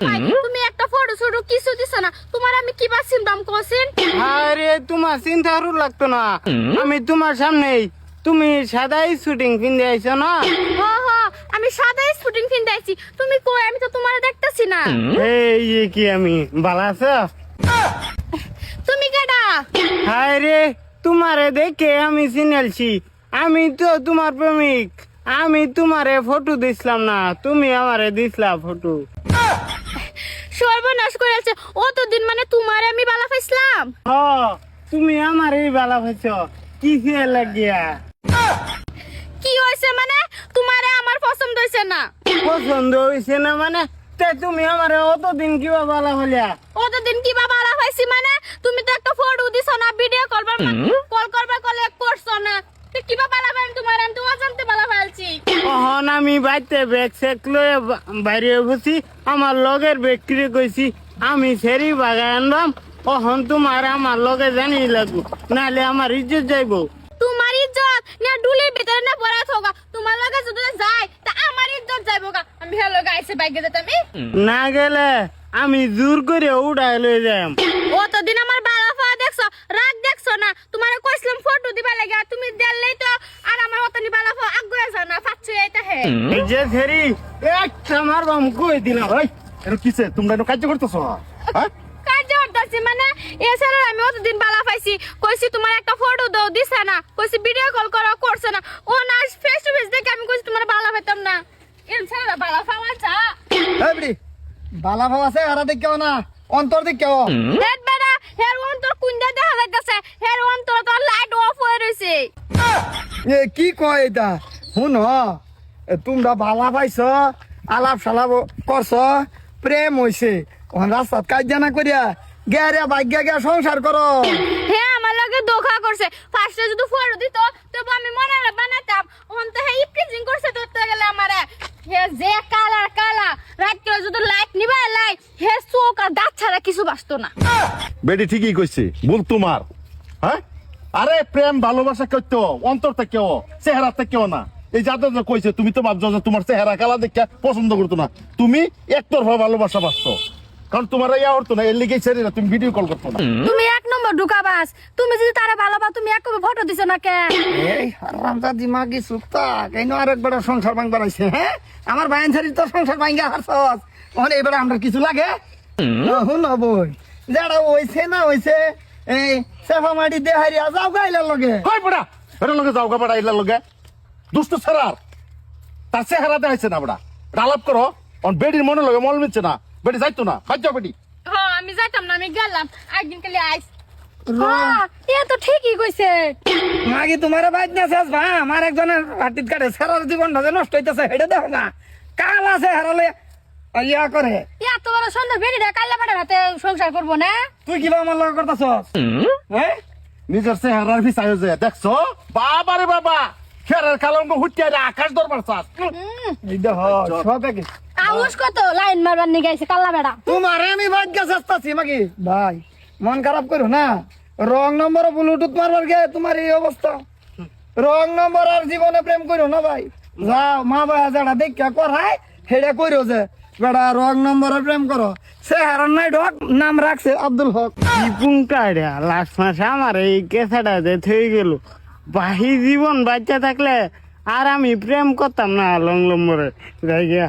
তুমি একটা ফটো শুটু কিছু দিছ না। তোমার আমি কি বা চিন্তাম কোসিন আরে তোমার চিন্তা আরও লাগতো না। আমি তোমার সামনেই তুমি সাদাই শুটিং কিনতে আইছো না? হ হ আমি সাদাই শুটিং কিনতে আইছি। তুমি কই আমি তো তোমার দেখতাছি না। এই কি আমি ভালো আছো? তুমি কেডা? হায় রে তোমারে দেখে আমি চিনেলছি। আমি তো তোমার প্রেমিক। আমি তোমারে ফটো দিছিলাম না। তুমি আমারে দিছিলা ফটো সর্বনাশ করেছে অতদিন মানে তোমার আমি বালা পাইছিলাম হ তুমি আমার এই বেলা হয়েছ কি খেয়ে লাগিয়া? কি হয়েছে মানে? তোমারে আমার পছন্দ হয়েছে না। পছন্দ হয়েছে না মানে? তে তুমি আমার অতদিন কিবা বেলা হলিয়া অতদিন কি বা বালা পাইছি মানে? তুমি তো একটা ফটো দিছো না ভিডিও করবার কল করবার কলে করছ না তো কি বা বালা পাইম তোমার আমি তো অজান্তে বালা পাইছি অহন আমি বাইতে ব্যাগ সেক লয়ে বাইরে বসি আমার লগের ব্যক্তিরে কইছি। আমি সেরি বাগায় আনবাম অহন তোমার আমার লগে জানি লাগবো নাহলে আমার ইজ্জত যাইবো। তোমার ইজ্জত? না ডুলির ভিতরে না পড়া থাকা তোমার লগে যদি যায় তা আমার ইজ্জত যাইবো গা। আমি হেলো গাইছে বাইকে যেতে আমি? না গেলে আমি জোর করে উড়াই লয়ে যাম অতদিন আমার বালা ফা দেখছ রাগ দেখছ না তোমার কইছিলাম ফটো দিবা লাগে আর তুমি দেললেই তো আর আমার অতনি বালা ফা আগুয়ে যা না ফাচ্ছে এইটা হে এই যে সেরি একটা মারবাম কই দিলাম এই এটা কিসে তোমরা এটা কার্য করতেছো? হ্যাঁ? কাজে মানে এছাড়া আমি অতদিন বালা পাইছি। কইছি তোমার একটা ফটো দাও দিছে না। কইছি ভিডিও কল করো করছে না। ও না ফেস টু ফেস দেখে আমি কইছি তোমার বালা পাইতাম না। এছাড়া বালা পাওয়া চা এই বালা ভাব আছে হারা দেখ না অন্তর দেখ বেটা হের অন্তর কুন্দা দেখা যাইতাছে হের অন্তর তো লাইট অফ হয়ে রইছে। এ কি কয় এটা? শুন তোমরা বালা পাইছ আলাপ সালাপ করছ প্রেম হইছে ওখান রাস্তাত কাজ জানা করিয়া গেরে ভাগ্য গে সংসার করো হে আমার লগে ধোকা করছে ফার্স্টে যদি ফটো দিত তবে আমি মনে বানাতাম। ওখান তো হে ইপ্রিজিং করছে ধরতে গেলে আমারে হে যে কালা কালা রাত যদি লাইট নিবা লাই হে চোখ আর দাঁত ছাড়া কিছু বাঁচতো না। বেটি ঠিকই কইছে ভুল তোমার। হ্যাঁ আরে প্রেম ভালোবাসা কেউ অন্তর থেকেও চেহারা থেকেও না। এই যাদের যে কইছে তুমি তো ভাবছ যে তোমার চেহারা কালা দেখে পছন্দ করতো না। তুমি একতরফা ভালোবাসা পাচ্ছ। কারণ তোমার ইয়া হতো না এর লিগেই ছেড়ে না তুমি ভিডিও কল করতো না। তুমি এক নম্বর ঢুকাবাস। তুমি যদি তারা তুমি এক ফটো দিছো না কে? এই হারামটা দিমাগি সুক্তা কেন আর একবার সংসার ভাঙ বাড়াইছে হ্যাঁ? আমার বাইন ছাড়ি তো সংসার ভাঙ্গা হারছস। ওখানে এবার আমরা কিছু লাগে? শুন বই যারা হইছে না হইছে এই সেফা মাটি দেহারিয়া যাও গাইলার লগে। হয় পড়া এর লগে যাও এলার লগে। দুষ্ট ছাড়ার তার চেহারা দেখাইছে না বড়া আলাপ করো। অন বেডির মনে লগে মল মিলছে না। বেডি যাইতো না। বাদ যাও বেডি। হ্যাঁ আমি যাইতাম না আমি গেলাম। একদিন কালি আইস। হ্যাঁ তো ঠিকই কইছে। মাগি তোমার বাইক না শেষ ভা আমার একজনের হাতিত কাটে সারার জীবনটা যে নষ্ট হইতেছে হেঁটে দেখো না কাল আছে হারালে ইয়া করে। এত বড় সুন্দর বেরিয়ে কাল্লা পাটার হাতে সংসার করব না? তুই কিবা আমার লগে করতেছ হ্যাঁ? নিজের চেহারার ভিসায় যে দেখছ? বাবা রে বাবা! খেরের কালঙ্গ হুটিয়া আকাশ দরবার চাস। এই দেখ সব একই। আউস কত? লাইন মারবার নিয়ে গেছে কাল্লা বেড়া। তোমারে আমি ভাগ্য চেষ্টাছি মাগি ভাই মন খারাপ করো না। রং নম্বর ব্লুটুথ মারবার গে তোমার এই অবস্থা। রং নম্বর আর জীবনে প্রেম করো না ভাই। যাও মা ভাই যারা দেখা করায় হেডে করো যে বেড়া রং নম্বরে প্রেম করো। সে হারান নাই ঢক নাম রাখছে আব্দুল হক। কি পুংটা লাস্ট মাসে আমার এই কেসাটা ডেথ হয়ে গেল। বাহি জীবন বাচ্চা থাকলে আর আমি প্রেম করতাম না লং লম্বরে। যাই গিয়া।